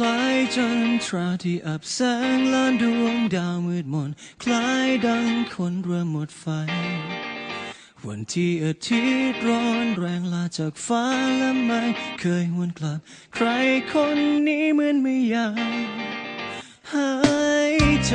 คลายจันทราที่อับแสงล้านดวงดาวมืดมน คลายดังคนเริ่มหมดไฟ วันที่อาทิตย์ร้อนแรงลาจากฟ้าและไม่เคยหวนกลับ ใครคนนี้เหมือนไม่อยากหายใจ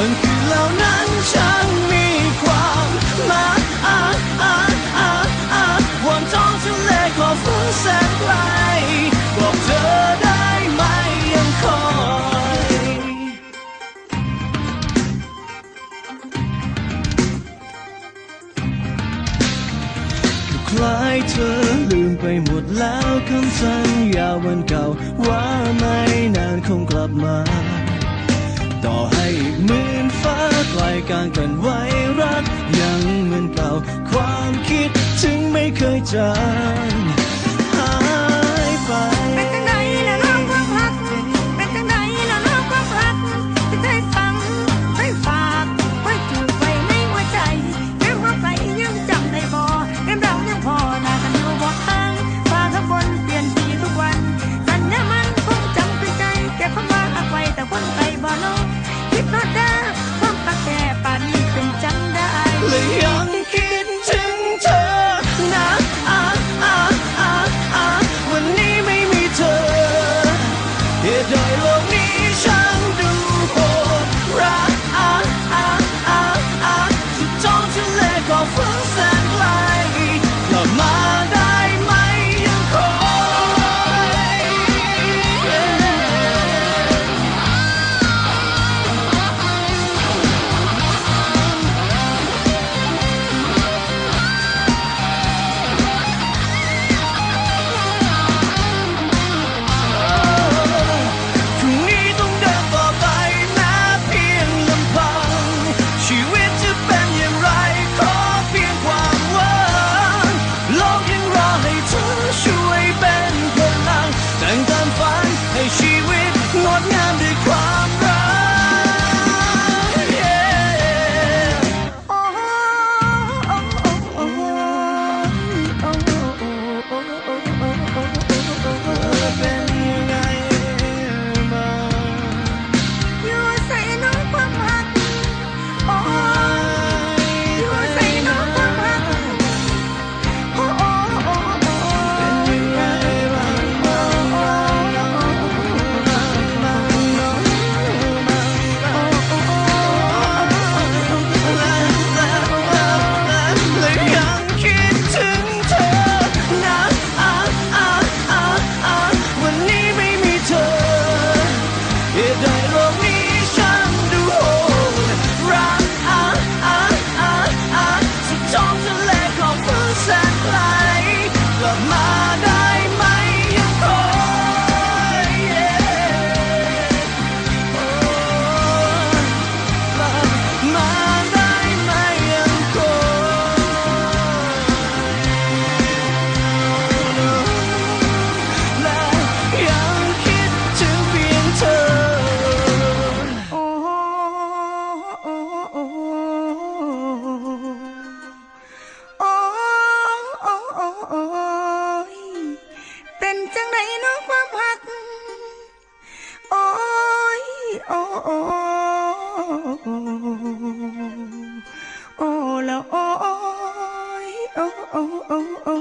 วันคืนเหล่านั้นช่ามีความหมายวันทองทะเลขอบฟ้แสนไกลบอกเธอได้ไหมยังคอยคลายเธอลืมไปหมดแล้วคำสัญญาวันเก่าว่าไม่นานคงกลับมา ต่อให้หมื่นฟ้าไกลการกันไว้รักยังเหมือนเก่าความคิดถึงไม่เคยจาง 泪阳 โอ้ละโอ้ยโอ้โอ้โอ้โอ้